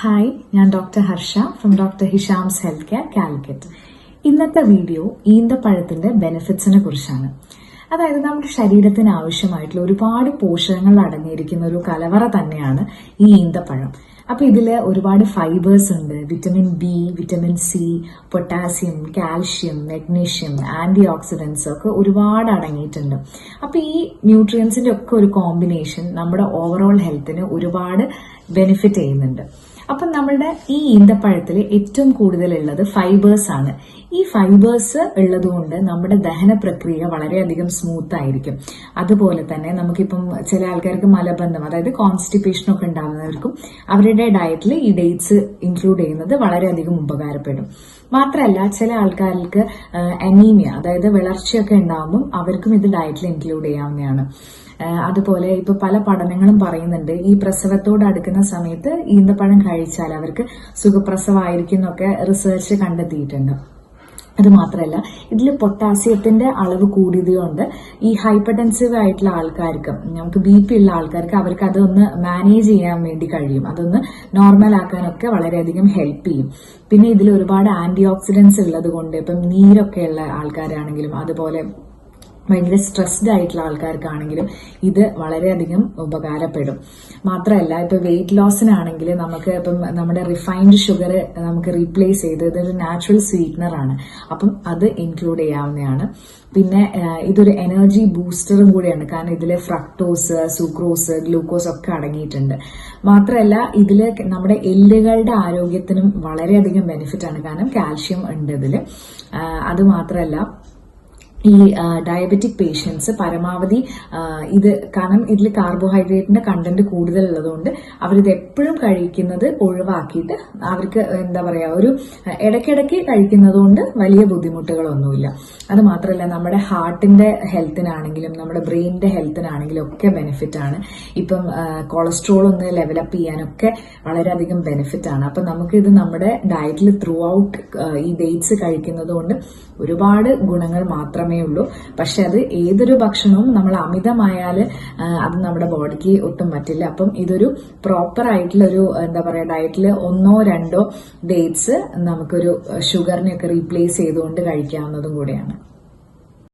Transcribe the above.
Hi ഞാൻ doctor Harsha from doctor Hisham's health care Calicut ഇന്നത്തെ video ഈന്തപ്പഴത്തിന്റെ ബെനിഫിറ്റ്സിനെ കുറിച്ചാണ്. അതായത് നമ്മുടെ ശരീരത്തിന് ആവശ്യമായിട്ടുള്ള ഒരുപാട് പോഷകങ്ങൾ അടങ്ങിയിരിക്കുന്ന ഒരു കലവറ തന്നെയാണ് ഈ ഈന്തപ്പഴം. അപ്പൊ ഇതിൽ ഒരുപാട് ഫൈബേഴ്സ് ഉണ്ട്. Vitamin B vitamin C potassium calcium magnesium antioxidants ഒക്കെ ഒരുപാട് അടങ്ങിയിട്ടുണ്ട്. അപ്പൊ ഈ ന്യൂട്രിയൻസിന്റെ ഒക്കെ ഒരു കോമ്പിനേഷൻ നമ്മുടെ ഓവറോൾ ഹെൽത്തിന് ഒരുപാട് ബെനിഫിറ്റ് ചെയ്യുന്നുണ്ട്. അപ്പം നമ്മളുടെ ഈ ഈന്തപ്പഴത്തിൽ ഏറ്റവും കൂടുതൽ ഉള്ളത് ഫൈബേഴ്സ് ആണ്. ഈ ഫൈബേഴ്സ് ഉള്ളതുകൊണ്ട് നമ്മുടെ ദഹന പ്രക്രിയ വളരെയധികം സ്മൂത്ത് ആയിരിക്കും. അതുപോലെ തന്നെ നമുക്കിപ്പം ചില ആൾക്കാർക്ക് മലബന്ധം അതായത് കോൺസ്റ്റിപ്പേഷൻ ഒക്കെ ഉണ്ടാകുന്നവർക്കും അവരുടെ ഡയറ്റിൽ ഈ ഡേറ്റ്സ് ഇൻക്ലൂഡ് ചെയ്യുന്നത് വളരെയധികം ഉപകാരപ്പെടും. മാത്രമല്ല ചില ആൾക്കാർക്ക് അനീമിയ അതായത് വിളർച്ചയൊക്കെ ഉണ്ടാകുമ്പോൾ അവർക്കും ഇത് ഡയറ്റിൽ ഇൻക്ലൂഡ് ചെയ്യാവുന്നതാണ്. അതുപോലെ ഇപ്പൊ പല പഠനങ്ങളും പറയുന്നുണ്ട് ഈ പ്രസവത്തോട് അടുക്കുന്ന സമയത്ത് ഈന്തപ്പഴം കഴിച്ചാൽ അവർക്ക് സുഖപ്രസവമായിരിക്കും എന്നൊക്കെ റിസർച്ച് കണ്ടെത്തിയിട്ടുണ്ട്. അത് മാത്രമല്ല ഇതിൽ പൊട്ടാസ്യത്തിന്റെ അളവ് കൂടിയത് കൊണ്ട് ഈ ഹൈപ്പർ ടെൻസീവ് ആയിട്ടുള്ള ആൾക്കാർക്ക് നമുക്ക് ബി പി ഉള്ള ആൾക്കാർക്ക് അവർക്ക് അതൊന്ന് മാനേജ് ചെയ്യാൻ വേണ്ടി കഴിയും. അതൊന്ന് നോർമൽ ആക്കാനൊക്കെ വളരെയധികം ഹെൽപ്പ് ചെയ്യും. പിന്നെ ഇതിൽ ഒരുപാട് ആന്റി ഓക്സിഡൻസ് ഉള്ളത് കൊണ്ട് ഇപ്പം നീരൊക്കെ ഉള്ള ആൾക്കാരാണെങ്കിലും അതുപോലെ ഭയങ്കര സ്ട്രെസ്ഡ് ആയിട്ടുള്ള ആൾക്കാർക്കാണെങ്കിലും ഇത് വളരെയധികം ഉപകാരപ്പെടും. മാത്രമല്ല ഇപ്പൊ വെയിറ്റ് ലോസിനാണെങ്കിൽ നമുക്ക് ഇപ്പം നമ്മുടെ റിഫൈൻഡ് ഷുഗർ നമുക്ക് റീപ്ലേസ് ചെയ്ത് ഇതൊരു നാച്ചുറൽ സ്വീറ്റ്നർ ആണ്. അപ്പം അത് ഇൻക്ലൂഡ് ചെയ്യാവുന്നതാണ്. പിന്നെ ഇതൊരു എനർജി ബൂസ്റ്ററും കൂടിയാണ്. കാരണം ഇതിലെ ഫ്രക്ടോസ് സൂക്രോസ് ഗ്ലൂക്കോസ് ഒക്കെ അടങ്ങിയിട്ടുണ്ട്. മാത്രമല്ല ഇതിൽ നമ്മുടെ എല്ലുകളുടെ ആരോഗ്യത്തിനും വളരെയധികം ബെനിഫിറ്റ് ആണ്. കാരണം കാൽഷ്യം ഉണ്ട് ഇതിൽ അത് മാത്രമല്ല ഈ ഡയബറ്റിക് പേഷ്യൻസ് പരമാവധി ഇത് കാരണം ഇതിൽ കാർബോഹൈഡ്രേറ്റിന്റെ കണ്ടന്റ് കൂടുതലുള്ളതുകൊണ്ട് അവരിത് എപ്പോഴും കഴിക്കുന്നത് ഒഴിവാക്കിയിട്ട് അവർക്ക് എന്താ പറയാ ഒരു ഇടയ്ക്കിടയ്ക്ക് കഴിക്കുന്നതുകൊണ്ട് വലിയ ബുദ്ധിമുട്ടുകളൊന്നുമില്ല. അത് മാത്രമല്ല നമ്മുടെ ഹാർട്ടിന്റെ ഹെൽത്തിനാണെങ്കിലും നമ്മുടെ ബ്രെയിനിന്റെ ഹെൽത്തിനാണെങ്കിലും ഒക്കെ ബെനിഫിറ്റ് ആണ് ഇപ്പം കൊളസ്ട്രോൾ ഒന്ന് ലെവലപ്പ് ചെയ്യാനൊക്കെ വളരെയധികം ബെനിഫിറ്റ് ആണ് അപ്പം നമുക്കിത് നമ്മുടെ ഡയറ്റിൽ ത്രൂ ഔട്ട് ഈ ഡേറ്റ്സ് കഴിക്കുന്നതുകൊണ്ട് ഒരുപാട് ഗുണങ്ങൾ മാത്രം മാത്രമേ ഉള്ളൂ. പക്ഷെ അത് ഏതൊരു ഭക്ഷണവും നമ്മൾ അമിതമായാൽ അത് നമ്മുടെ ബോഡിക്ക് ഒട്ടും പറ്റില്ല. അപ്പം ഇതൊരു പ്രോപ്പർ ആയിട്ടുള്ള ഒരു എന്താ പറയുക ഡയറ്റിൽ ഒന്നോ രണ്ടോ ഡേറ്റ്സ് നമുക്കൊരു ഷുഗറിനെയൊക്കെ റീപ്ലേസ് ചെയ്തുകൊണ്ട് കഴിക്കാവുന്നതും കൂടിയാണ്.